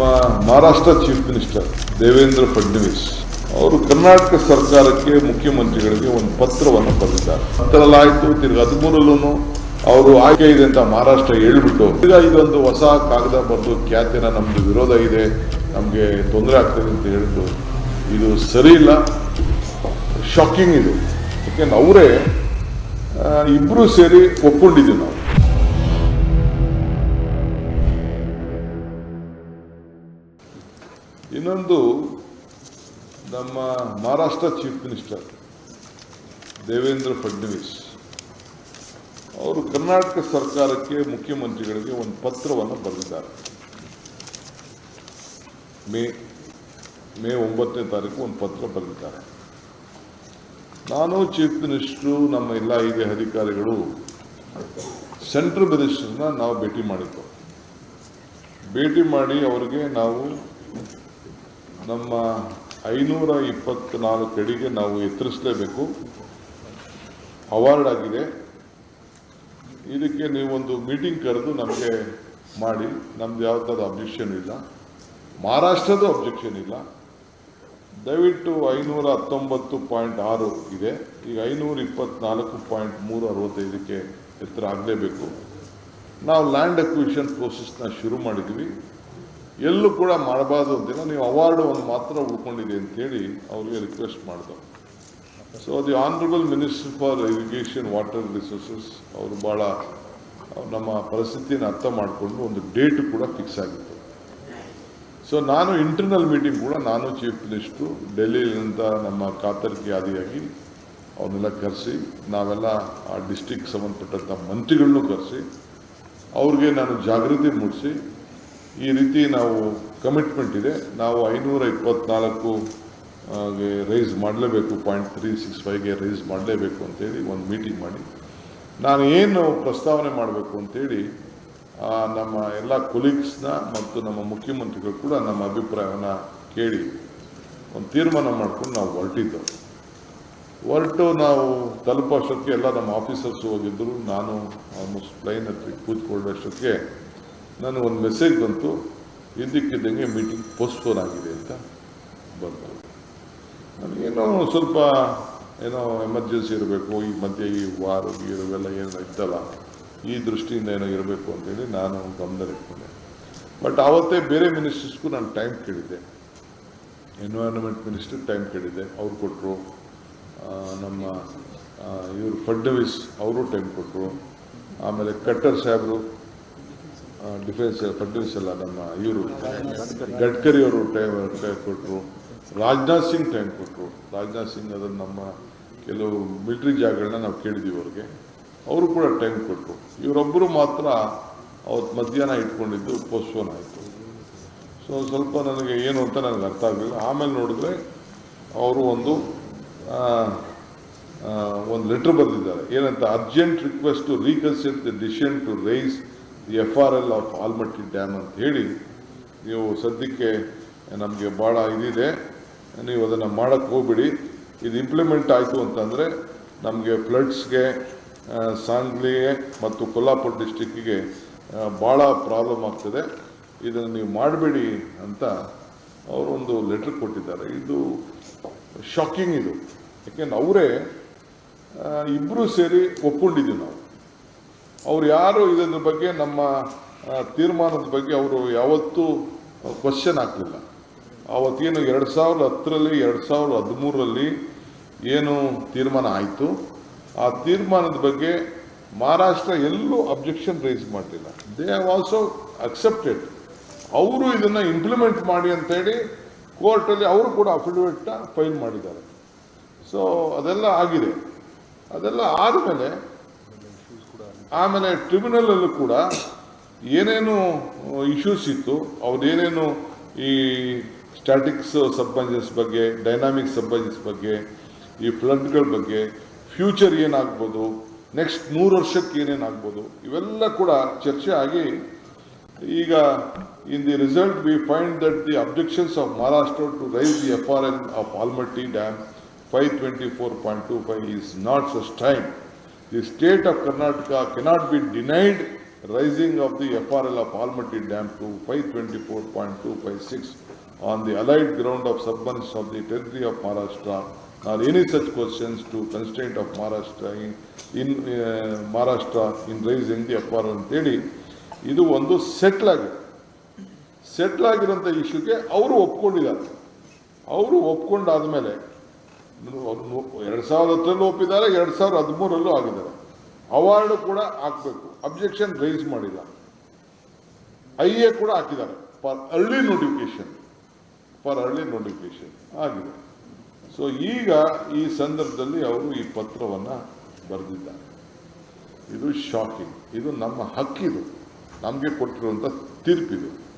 ನಮ್ಮ Maharashtra chief minister Devendra Fadnavis ಅವರು ಕರ್ನಾಟಕ ಸರ್ಕಾರಕ್ಕೆ ಮುಖ್ಯಮಂತ್ರಿಗಳಿಗೆ ಒಂದು ಪತ್ರವನ್ನು ಬರೆದಿದ್ದಾರೆ. ಪತ್ರಲ್ಲಾಯಿತು ತಿರ್ಗಿ ಹದಿಮೂರಲ್ಲೂ ಅವರು ಆಯ್ಕೆ ಇದೆ ಅಂತ ಮಹಾರಾಷ್ಟ್ರ ಹೇಳ್ಬಿಟ್ಟು. ಈಗ ಇದೊಂದು ಹೊಸ ಕಾಗದ ಬರೆದು ಖ್ಯಾತಿನ ನಮ್ದು ವಿರೋಧ ಇದೆ, ನಮಗೆ ತೊಂದರೆ ಆಗ್ತದೆ ಅಂತ ಹೇಳಿದ್ದು ಇದು ಸರಿ ಇಲ್ಲ. ಶಾಕಿಂಗ್ ಇದು. ಯಾಕೆಂದ್ರೆ ಅವರೇ ಇಬ್ಬರೂ ಸೇರಿ ಒಪ್ಕೊಂಡಿದ್ದೀವಿ ನಾವು. ಇನ್ನೊಂದು ನಮ್ಮ ಮಹಾರಾಷ್ಟ್ರ ಚೀಫ್ ಮಿನಿಸ್ಟರ್ ದೇವೇಂದ್ರ ಫಡ್ನವೀಸ್. ಅವರು ಕರ್ನಾಟಕ ಸರ್ಕಾರಕ್ಕೆ ಮುಖ್ಯಮಂತ್ರಿಗಳಿಗೆ ಒಂದು ಪತ್ರವನ್ನು ಬರೆದಿದ್ದಾರೆ. ಮೇ ಮೇ ಒಂಬತ್ತನೇ ತಾರೀಕು ಒಂದು ಪತ್ರ ಬರೆದಿದ್ದಾರೆ. ನಾನು ಚೀಫ್ ಮಿನಿಸ್ಟ್ರು ನಮ್ಮ ಎಲ್ಲ ಹಿರಿಯ ಅಧಿಕಾರಿಗಳು ಸೆಂಟ್ರಲ್ ಮಿನಿಸ್ಟರ್ನ ನಾವು ಭೇಟಿ ಮಾಡಿದ್ದೆವು ಭೇಟಿ ಮಾಡಿ ಅವರಿಗೆ ನಾವು ನಮ್ಮ ಐನೂರ ಇಪ್ಪತ್ನಾಲ್ಕು ಅಡಿಗೆ ನಾವು ಎತ್ತರಿಸಲೇಬೇಕು. ಅವಾರ್ಡ್ ಆಗಿದೆ ಇದಕ್ಕೆ ನೀವೊಂದು ಮೀಟಿಂಗ್ ಕರೆದು ನಮಗೆ ಮಾಡಿ. ನಮ್ದು ಯಾವ ಥರದ ಅಬ್ಜೆಕ್ಷನ್ ಇಲ್ಲ. ಮಹಾರಾಷ್ಟ್ರದ ಅಬ್ಜೆಕ್ಷನ್ ಇಲ್ಲ. ದಯವಿಟ್ಟು ಐನೂರ ಹತ್ತೊಂಬತ್ತು ಪಾಯಿಂಟ್ ಆರು ಇದೆ. ಈಗ ಐನೂರ ಇಪ್ಪತ್ನಾಲ್ಕು ಪಾಯಿಂಟ್ ಮೂರು ಅರವತ್ತೈದಕ್ಕೆ ಎತ್ತರ ಆಗಲೇಬೇಕು. ನಾವು ಲ್ಯಾಂಡ್ ಅಕ್ವಿಷನ್ ಪ್ರೋಸೆಸ್ನ ಶುರು ಮಾಡಿದ್ವಿ. ಎಲ್ಲೂ ಕೂಡ ಮಾಡಬಾರ್ದು ಅಂತಿಲ್ಲ. ನೀವು ಅವಾರ್ಡ್ ಒಂದು ಮಾತ್ರ ಉಳ್ಕೊಂಡಿದೆ ಅಂತೇಳಿ ಅವರಿಗೆ ರಿಕ್ವೆಸ್ಟ್ ಮಾಡಿದೆ so the honourable minister for irrigation water resources ಅವರು ಭಾಳ ನಮ್ಮ ಪರಿಸ್ಥಿತಿಯನ್ನು ಅರ್ಥ ಮಾಡಿಕೊಂಡು ಒಂದು ಡೇಟ್ ಕೂಡ ಫಿಕ್ಸ್ ಆಗಿತ್ತು. ಸೊ ನಾನು ಇಂಟರ್ನಲ್ ಮೀಟಿಂಗ್ ಕೂಡ ನಾನು ಚೀಫ್ ಮಿನಿಸ್ಟ್ರು ಡೆಲ್ಲಿಯಿಂದ ನಮ್ಮ ಕಾತರ್ಕಿ ಅವನ್ನೆಲ್ಲ ಕರೆಸಿ, ನಾವೆಲ್ಲ ಆ ಡಿಸ್ಟಿಕ್ ಸಂಬಂಧಪಟ್ಟಂಥ ಮಂತ್ರಿಗಳನ್ನೂ ಕರೆಸಿ, ಅವ್ರಿಗೆ ನಾನು ಜಾಗೃತಿ ಮೂಡಿಸಿ ಈ ರೀತಿ ನಾವು ಕಮಿಟ್ಮೆಂಟ್ ಇದೆ. ನಾವು ಐನೂರ ಇಪ್ಪತ್ನಾಲ್ಕು ರೈಸ್ ಮಾಡಲೇಬೇಕು ಪಾಯಿಂಟ್ ತ್ರೀ ಸಿಕ್ಸ್ ಫೈವ್ಗೆ ರೈಸ್ ಮಾಡಲೇಬೇಕು ಅಂತೇಳಿ ಒಂದು ಮೀಟಿಂಗ್ ಮಾಡಿ. ನಾನು ಏನು ಪ್ರಸ್ತಾವನೆ ಮಾಡಬೇಕು ಅಂತೇಳಿ ನಮ್ಮ ಎಲ್ಲ ಕೊಲೀಗ್ಸ್ನ ಮತ್ತು ನಮ್ಮ ಮುಖ್ಯಮಂತ್ರಿಗಳು ಕೂಡ ನಮ್ಮ ಅಭಿಪ್ರಾಯವನ್ನು ಕೇಳಿ ಒಂದು ತೀರ್ಮಾನ ಮಾಡ್ಕೊಂಡು ನಾವು ಹೊರಟಿದ್ದು. ಹೊರಟು ನಾವು ತಲುಪೋ ಅಷ್ಟೊತ್ತಿಗೆ ಎಲ್ಲ ನಮ್ಮ ಆಫೀಸರ್ಸ್ ಹೋಗಿದ್ದರು ನಾನು ಆಲ್ಮೋಸ್ಟ್ ಪ್ಲೈನ್ ಹತ್ತಿ ಕೂತ್ಕೊಳ್ಳೋಷ್ಟೊತ್ತಿಗೆ ನನಗೆ ಒಂದು ಮೆಸೇಜ್ ಬಂತು, ಇದ್ದಕ್ಕಿದ್ದಂಗೆ ಮೀಟಿಂಗ್ ಪೋಸ್ಟ್ಪೋನ್ ಆಗಿದೆ ಅಂತ ಬಂತು. ನನಗೇನೋ ಸ್ವಲ್ಪ ಏನೋ ಎಮರ್ಜೆನ್ಸಿ ಇರಬೇಕು, ಈ ಮಧ್ಯೆ ಈ ವಾರ ಇರೋವೆಲ್ಲ ಏನೋ ಇತ್ತಲ್ಲ, ಈ ದೃಷ್ಟಿಯಿಂದ ಏನೋ ಇರಬೇಕು ಅಂತೇಳಿ ನಾನು ಗಮನದಲ್ಲಿಟ್ಕೊಂಡೆ ಬಟ್ ಆವತ್ತೇ ಬೇರೆ ಮಿನಿಸ್ಟರ್ಸ್ಗೂ ನಾನು ಟೈಮ್ ಕೇಳಿದ್ದೆ. ಎನ್ವೈರನ್ಮೆಂಟ್ ಮಿನಿಸ್ಟರ್ ಟೈಮ್ ಕೇಳಿದ್ದೆ. ಅವ್ರು ಕೊಟ್ಟರು ನಮ್ಮ ಇವರು ಫಡ್ನವೀಸ್ ಅವರು ಟೈಮ್ ಕೊಟ್ಟರು ಆಮೇಲೆ ಕಟ್ಟರ್ ಸಾಹೇಬರು ಡಿಫೆನ್ಸ್ ಫಡ್ನವೀಸ್ ಅಲ್ಲ ನಮ್ಮ ಇವರು ಗಡ್ಕರಿ ಅವರು ಟೈಮ್ ಕೊಟ್ಟರು ರಾಜನಾಥ್ ಸಿಂಗ್ ಟೈಮ್ ಕೊಟ್ಟರು ರಾಜನಾಥ್ ಸಿಂಗ್ ಅದನ್ನು ನಮ್ಮ ಕೆಲವು ಮಿಲಿಟ್ರಿ ಜಾಗಗಳನ್ನ ನಾವು ಕೇಳಿದ್ದೀವಿ ಅವ್ರಿಗೆ. ಅವರು ಕೂಡ ಟೈಮ್ ಕೊಟ್ಟರು ಇವರೊಬ್ಬರು ಮಾತ್ರ ಅವತ್ತು ಮಧ್ಯಾಹ್ನ ಇಟ್ಕೊಂಡಿದ್ದು ಪೋಸ್ಟ್ಪೋನ್ ಆಯಿತು. ಸೊ ಸ್ವಲ್ಪ ನನಗೆ ಏನು ಅಂತ ನನಗೆ ಅರ್ಥ ಆಗಲಿಲ್ಲ. ಆಮೇಲೆ ನೋಡಿದ್ರೆ ಅವರು ಒಂದು ಒಂದು ಲೆಟ್ರ್ ಬರೆದಿದ್ದಾರೆ. ಏನಂತ urgent request to reconsider the decision to raise the F R L of Almatti dam ಅಂತ ಹೇಳಿ, ನೀವು ಸದ್ಯಕ್ಕೆ ನಮಗೆ ಭಾಳ ಇದಿದೆ. ನೀವು ಅದನ್ನು ಮಾಡೋಕ್ಕೆ ಹೋಗ್ಬಿಡಿ. ಇದು ಇಂಪ್ಲಿಮೆಂಟ್ ಆಯಿತು ಅಂತಂದರೆ ನಮಗೆ ಫ್ಲಡ್ಸ್ಗೆ ಸಾಂಗ್ಲಿಗೆ ಮತ್ತು ಕೊಲ್ಲಾಪುರ ಡಿಸ್ಟಿಕ್ಕಿಗೆ ಭಾಳ ಪ್ರಾಬ್ಲಮ್ ಆಗ್ತದೆ. ಇದನ್ನು ನೀವು ಮಾಡಬೇಡಿ ಅಂತ ಅವರೊಂದು ಲೆಟ್ರ್ ಕೊಟ್ಟಿದ್ದಾರೆ. ಇದು ಶಾಕಿಂಗ್ ಇದು. ಯಾಕೆಂದ್ರೆ ಅವರೇ ಇಬ್ಬರೂ ಸೇರಿ ಒಪ್ಕೊಂಡಿದ್ದೀವಿ ನಾವು. ಅವ್ರು ಯಾರು ಇದರ ಬಗ್ಗೆ ನಮ್ಮ ತೀರ್ಮಾನದ ಬಗ್ಗೆ ಅವರು ಯಾವತ್ತೂ ಕ್ವಶನ್ ಹಾಕಲಿಲ್ಲ. ಆವತ್ತೇನು ಎರಡು ಸಾವಿರದ ಹತ್ತರಲ್ಲಿ, ಎರಡು ಸಾವಿರದ ಹದಿಮೂರರಲ್ಲಿ ಏನು ತೀರ್ಮಾನ ಆಯಿತು. ಆ ತೀರ್ಮಾನದ ಬಗ್ಗೆ ಮಹಾರಾಷ್ಟ್ರ ಎಲ್ಲೂ ಅಬ್ಜೆಕ್ಷನ್ ರೈಸ್ ಮಾಡಲಿಲ್ಲ. ದೇ ಹ್ಯಾವ್ ಆಲ್ಸೋ ಅಕ್ಸೆಪ್ಟೆಡ್ ಅವರು ಇದನ್ನು ಇಂಪ್ಲಿಮೆಂಟ್ ಮಾಡಿ ಅಂತೇಳಿ ಕೋರ್ಟಲ್ಲಿ ಅವರು ಕೂಡ ಅಫಿಡವಿಟ್ನ ಫೈಲ್ ಮಾಡಿದ್ದಾರೆ. ಸೊ ಅದೆಲ್ಲ ಆಗಿದೆ. ಅದೆಲ್ಲ ಆದಮೇಲೆ ಆಮೇಲೆ ಟ್ರಿಬ್ಯುನಲಲ್ಲೂ ಕೂಡ ಏನೇನು ಇಶ್ಯೂಸ್ ಇತ್ತು ಅವ್ರದ್ದೇನೇನು ಈ ಸ್ಟ್ಯಾಟಿಕ್ಸ್ ಸಬ್ಬಂಜಸ್ ಬಗ್ಗೆ ಡೈನಾಮಿಕ್ ಸಬ್ಬಂಜಸ್ ಬಗ್ಗೆ, ಈ ಫ್ಲಡ್ಗಳ ಬಗ್ಗೆ ಫ್ಯೂಚರ್ ಏನಾಗ್ಬೋದು ನೆಕ್ಸ್ಟ್ ನೂರು ವರ್ಷಕ್ಕೆ ಏನೇನಾಗ್ಬೋದು, ಇವೆಲ್ಲ ಕೂಡ ಚರ್ಚೆ ಆಗಿ ಈಗ in the result we find that the objections of Maharashtra to raise the F R L of Almatti dam five twenty four point two five is not sustain the state of Karnataka cannot be denied raising of the F R L of Almatti dam to five twenty four point two five six on the allied ground of submergence of the territory of Maharashtra or any such questions to consent of Maharashtra in in Maharashtra in raising the F R ಅಂತೇಳಿ ಇದು ಒಂದು settle ಆಗಿದೆ. Settle ಆಗಿರೋಂಥ ಇಶ್ಯೂಗೆ ಅವರು ಒಪ್ಕೊಂಡಿದ್ದಾರೆ. ಅವರು ಒಪ್ಕೊಂಡಾದ ಮೇಲೆ ಎರಡು ಸಾವಿರದ ಹತ್ತರಲ್ಲೂ ಒಪ್ಪಿದ್ದಾರೆ, ಎರಡು ಸಾವಿರದ ಹದಿಮೂರಲ್ಲೂ ಆಗಿದ್ದಾರೆ. ಅವಾರ್ಡ್ ಕೂಡ ಹಾಕಬೇಕು. ಅಬ್ಜೆಕ್ಷನ್ ರೈಸ್ ಮಾಡಿಲ್ಲ. ಐ ಎ ಕೂಡ ಹಾಕಿದ್ದಾರೆ. For early notification for early notification ಆಗಿದೆ. ಸೊ ಈಗ ಈ ಸಂದರ್ಭದಲ್ಲಿ ಅವರು ಈ ಪತ್ರವನ್ನು ಬರೆದಿದ್ದಾರೆ. ಇದು ಶಾಕಿಂಗ್ ಇದು ನಮ್ಮ ಹಕ್ಕಿದು. ನಮಗೆ ಕೊಟ್ಟಿರುವಂಥ ತೀರ್ಪಿದು.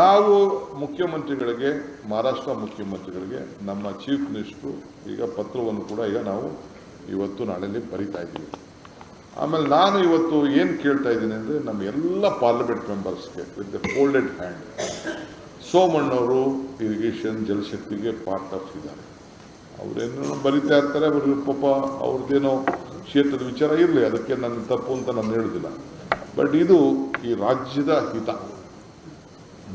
ನಾವು ಮುಖ್ಯಮಂತ್ರಿಗಳಿಗೆ, ಮಹಾರಾಷ್ಟ್ರ ಮುಖ್ಯಮಂತ್ರಿಗಳಿಗೆ, ನಮ್ಮ ಚೀಫ್ ಮಿನಿಸ್ಟ್ರು ಈಗ ಪತ್ರವನ್ನು ಕೂಡ ಈಗ ನಾವು ಇವತ್ತು ನಾಳೆಯಲ್ಲಿ ಬರಿತಾ ಇದ್ದೀವಿ. ಆಮೇಲೆ ನಾನು ಇವತ್ತು ಏನು ಕೇಳ್ತಾ ಇದ್ದೀನಿ ಅಂದರೆ ನಮ್ಮ ಎಲ್ಲ ಪಾರ್ಲಿಮೆಂಟ್ ಮೆಂಬರ್ಸ್ಗೆ ವಿತ್ ದ ಫೋಲ್ಡೆಡ್ ಹ್ಯಾಂಡ್ ಸೋಮಣ್ಣವರು ಇರಿಗೇಷನ್ ಜಲಶಕ್ತಿಗೆ ಪಾರ್ಟ್ ಆಫ್ ಇದ್ದಾರೆ. ಅವರೇನೋ ಬರಿತಾ ಇರ್ತಾರೆ ಅವ್ರಿಗೆ ಪಾಪ ಅವ್ರದ್ದೇನೋ ಕ್ಷೇತ್ರದ ವಿಚಾರ ಇರಲಿ, ಅದಕ್ಕೆ ನನ್ನ ತಪ್ಪು ಅಂತ ನಾನು ಹೇಳೋದಿಲ್ಲ. ಬಟ್ ಇದು ಈ ರಾಜ್ಯದ ಹಿತ.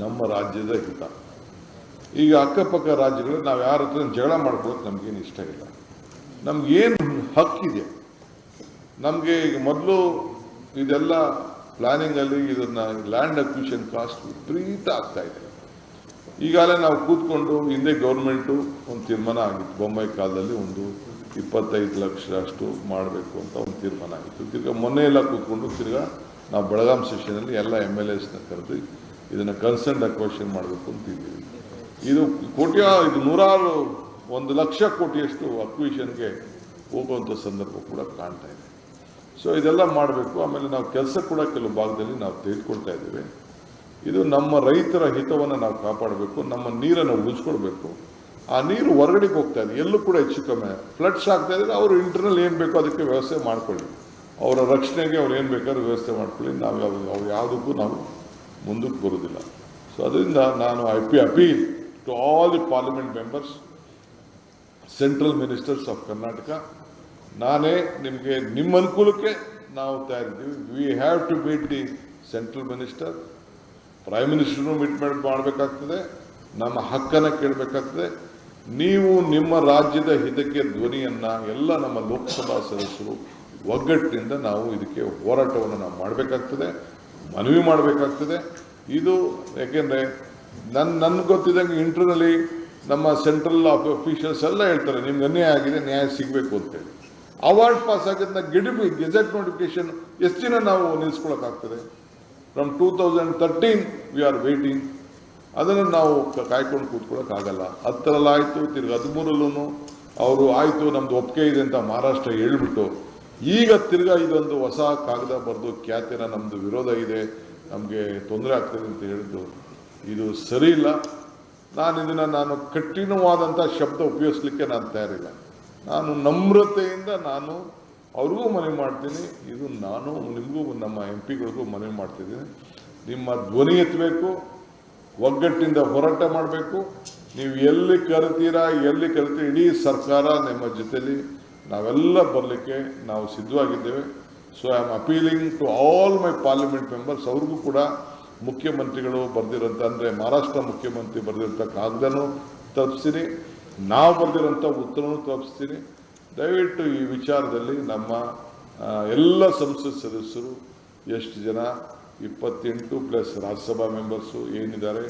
ನಮ್ಮ ರಾಜ್ಯದ ಹಿತ. ಈಗ ಅಕ್ಕಪಕ್ಕ ರಾಜ್ಯಗಳಲ್ಲಿ ನಾವು ಯಾರ ಹತ್ರ ಜಗಳ ಮಾಡ್ಕೊಳ್ಳೋದು ನಮಗೇನು ಇಷ್ಟ ಇಲ್ಲ. ನಮಗೇನು ಹಕ್ಕಿದೆ. ನಮಗೆ ಈಗ ಮೊದಲು ಇದೆಲ್ಲ ಪ್ಲಾನಿಂಗಲ್ಲಿ ಇದನ್ನು ಲ್ಯಾಂಡ್ ಅಕ್ವಿಷನ್ ಕಾಸ್ಟ್ ವಿಪರೀತ ಆಗ್ತಾ ಇದೆ. ಈಗಾಗಲೇ ನಾವು ಕೂತ್ಕೊಂಡು ಹಿಂದೆ ಗೌರ್ಮೆಂಟು ಒಂದು ತೀರ್ಮಾನ ಆಗಿತ್ತು. ಬೊಂಬೈ ಕಾಲದಲ್ಲಿ ಒಂದು ಇಪ್ಪತ್ತೈದು ಲಕ್ಷ ಅಷ್ಟು ಮಾಡಬೇಕು ಅಂತ ಒಂದು ತೀರ್ಮಾನ ಆಗಿತ್ತು. ತಿರ್ಗಾ ಮೊನ್ನೆ ಎಲ್ಲ ಕೂತ್ಕೊಂಡು ತಿರ್ಗಾ ನಾವು ಬೆಳಗಾಂ ಸೆಷನಲ್ಲಿ ಎಲ್ಲ ಎಂ ಎಲ್ ಎಸ್ನ ಕರೆದು ಇದನ್ನು ಕನ್ಸರ್ನ್ ಅಕ್ವೇಷನ್ ಮಾಡಬೇಕು ಅಂತಿದ್ದೀವಿ. ಇದು ಕೋಟ್ಯ, ಇದು ನೂರಾರು ಒಂದು ಲಕ್ಷ ಕೋಟಿಯಷ್ಟು ಅಕ್ವಿಷನ್ಗೆ ಹೋಗುವಂಥ ಸಂದರ್ಭ ಕೂಡ ಕಾಣ್ತಾ ಇದೆ. ಸೊ ಇದೆಲ್ಲ ಮಾಡಬೇಕು. ಆಮೇಲೆ ನಾವು ಕೆಲಸ ಕೂಡ ಕೆಲವು ಭಾಗದಲ್ಲಿ ನಾವು ತೆಗೆದುಕೊಳ್ತಾ ಇದ್ದೇವೆ. ಇದು ನಮ್ಮ ರೈತರ ಹಿತವನ್ನು ನಾವು ಕಾಪಾಡಬೇಕು, ನಮ್ಮ ನೀರನ್ನು ಉಳಿಸ್ಕೊಳ್ಬೇಕು. ಆ ನೀರು ಹೊರಗಡೆಗೆ ಹೋಗ್ತಾ ಇದೆ. ಎಲ್ಲೂ ಕೂಡ ಹೆಚ್ಚು ಕಮ್ಮಿ. ಫ್ಲಡ್ಸ್ ಆಗ್ತಾ ಇದ್ರೆ ಅವರು ಇಂಟರ್ನಲ್ ಏನು ಬೇಕೋ ಅದಕ್ಕೆ ವ್ಯವಸ್ಥೆ ಮಾಡ್ಕೊಳ್ಳಿ. ಅವರ ರಕ್ಷಣೆಗೆ ಅವ್ರು ಏನು ಬೇಕಾದ್ರೂ ವ್ಯವಸ್ಥೆ ಮಾಡ್ಕೊಳ್ಳಿ. ನಾವು ಯಾವ, ಅವ್ರು ಯಾವುದಕ್ಕೂ ನಾವು ಮುಂದಕ್ಕೆ ಬರುವುದಿಲ್ಲ. ಸೊ ಅದರಿಂದ ನಾನು I P appeal to all the parliament members central ministers of Karnataka ನಾನೇ ನಿಮಗೆ ನಿಮ್ಮ ಅನುಕೂಲಕ್ಕೆ ನಾವು ತಯಾರಿದ್ದೀವಿ. We have to meet the central minister prime ಮಿನಿಸ್ಟರ್ನು meet ಮಾಡಿ, ಮಾಡಬೇಕಾಗ್ತದೆ. ನಮ್ಮ ಹಕ್ಕನ್ನು ಕೇಳಬೇಕಾಗ್ತದೆ. ನೀವು ನಿಮ್ಮ ರಾಜ್ಯದ ಹಿತಕ್ಕೆ ಧ್ವನಿಯನ್ನು ಎಲ್ಲ ನಮ್ಮ ಲೋಕಸಭಾ ಸದಸ್ಯರು ಒಗ್ಗಟ್ಟಿನಿಂದ ನಾವು ಇದಕ್ಕೆ ಹೋರಾಟವನ್ನು ನಾವು ಮಾಡಬೇಕಾಗ್ತದೆ. ಮನವಿ ಮಾಡಬೇಕಾಗ್ತದೆ. ಇದು ಯಾಕೆಂದರೆ ನನ್ನ ನನ್ಗೆ ಗೊತ್ತಿದ್ದಂಗೆ ಇಂಟರ್ನಲ್ಲಿ ನಮ್ಮ ಸೆಂಟ್ರಲ್ ಅಫೀಷಿಯಲ್ಸ್ ಎಲ್ಲ ಹೇಳ್ತಾರೆ, ನಿಮ್ಗೆ ಅನ್ಯಾಯ ಆಗಿದೆ, ನ್ಯಾಯ ಸಿಗಬೇಕು ಅಂತೇಳಿ. ಅವಾರ್ಡ್ ಪಾಸ್ ಆಗಿದ್ದ ಗಿಡಿಬಿ ಗೆಜೆಟ್ ನೋಟಿಫಿಕೇಶನ್ ಎಷ್ಟು ದಿನ ನಾವು ನಿಲ್ಲಿಸ್ಕೊಳಕ್ಕಾಗ್ತದೆ from two thousand thirteen we are waiting ಅದನ್ನು ನಾವು ಕಾಯ್ಕೊಂಡು ಕೂತ್ಕೊಳ್ಳೋಕ್ಕಾಗಲ್ಲ ಹತ್ತರಲ್ಲಾಯಿತು ತಿರ್ಗಿ ಹದಿಮೂರಲ್ಲೂ ಅವರು, ಆಯಿತು ನಮ್ಮದು ಒಪ್ಪಿಗೆ ಇದೆ ಅಂತ ಮಹಾರಾಷ್ಟ್ರ ಹೇಳ್ಬಿಟ್ಟು ಈಗ ತಿರ್ಗಾ ಇದೊಂದು ಹೊಸ ಕಾಗದ ಬರೆದು ಖ್ಯಾತಿನ ನಮ್ಮದು ವಿರೋಧ ಇದೆ, ನಮಗೆ ತೊಂದರೆ ಆಗ್ತದೆ ಅಂತ ಹೇಳಿದ್ದು ಇದು ಸರಿ ಇಲ್ಲ. ನಾನು ಇದನ್ನು ನಾನು ಕಠಿಣವಾದಂಥ ಶಬ್ದ ಉಪಯೋಗಿಸ್ಲಿಕ್ಕೆ ನಾನು ತಯಾರಿಲ್ಲ. ನಾನು ನಮ್ರತೆಯಿಂದ ನಾನು ಅವ್ರಿಗೂ ಮನವಿ ಮಾಡ್ತೀನಿ, ಇದು ನಾನು ನಿಮಗೂ ನಮ್ಮ ಎಂ ಪಿಗಳಿಗೂ ಮನವಿ ಮಾಡ್ತಿದ್ದೀನಿ. ನಿಮ್ಮ ಧ್ವನಿ ಎತ್ತಬೇಕು, ಒಗ್ಗಟ್ಟಿಂದ ಹೋರಾಟ ಮಾಡಬೇಕು. ನೀವು ಎಲ್ಲಿ ಕರಿತೀರಾ ಎಲ್ಲಿ ಕರಿತೀರ ಇಡೀ ಸರ್ಕಾರ ನಿಮ್ಮ ಜೊತೆಲಿ ನಾವೆಲ್ಲ ಬರಲಿಕ್ಕೆ ನಾವು ಸಿದ್ಧವಾಗಿದ್ದೇವೆ. So I am appealing to all my parliament members ಅವ್ರಿಗೂ ಕೂಡ ಮುಖ್ಯಮಂತ್ರಿಗಳು ಬರೆದಿರೋಂಥ, ಅಂದರೆ ಮಹಾರಾಷ್ಟ್ರ ಮುಖ್ಯಮಂತ್ರಿ ಬರೆದಿರೋಂಥ ಕಾಗದನೂ ತಪ್ಪಿಸ್ತೀನಿ ನಾವು ಬರೆದಿರೋಂಥ ಉತ್ತರವೂ ತಪ್ಪಿಸ್ತೀನಿ ದಯವಿಟ್ಟು ಈ ವಿಚಾರದಲ್ಲಿ ನಮ್ಮ ಎಲ್ಲ ಸಂಸತ್ ಸದಸ್ಯರು, ಎಷ್ಟು ಜನ, ಇಪ್ಪತ್ತೆಂಟು ಪ್ಲಸ್ ರಾಜ್ಯಸಭಾ ಮೆಂಬರ್ಸು ಏನಿದ್ದಾರೆ,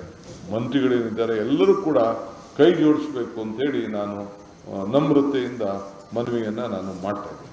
ಮಂತ್ರಿಗಳೇನಿದ್ದಾರೆ, ಎಲ್ಲರೂ ಕೂಡ ಕೈ ಜೋಡಿಸ್ಬೇಕು ಅಂತೇಳಿ ನಾನು ನಮ್ರತೆಯಿಂದ ಮನವಿಯನ್ನು ನಾನು ಮಾಡ್ತಾ ಇದ್ದೀನಿ.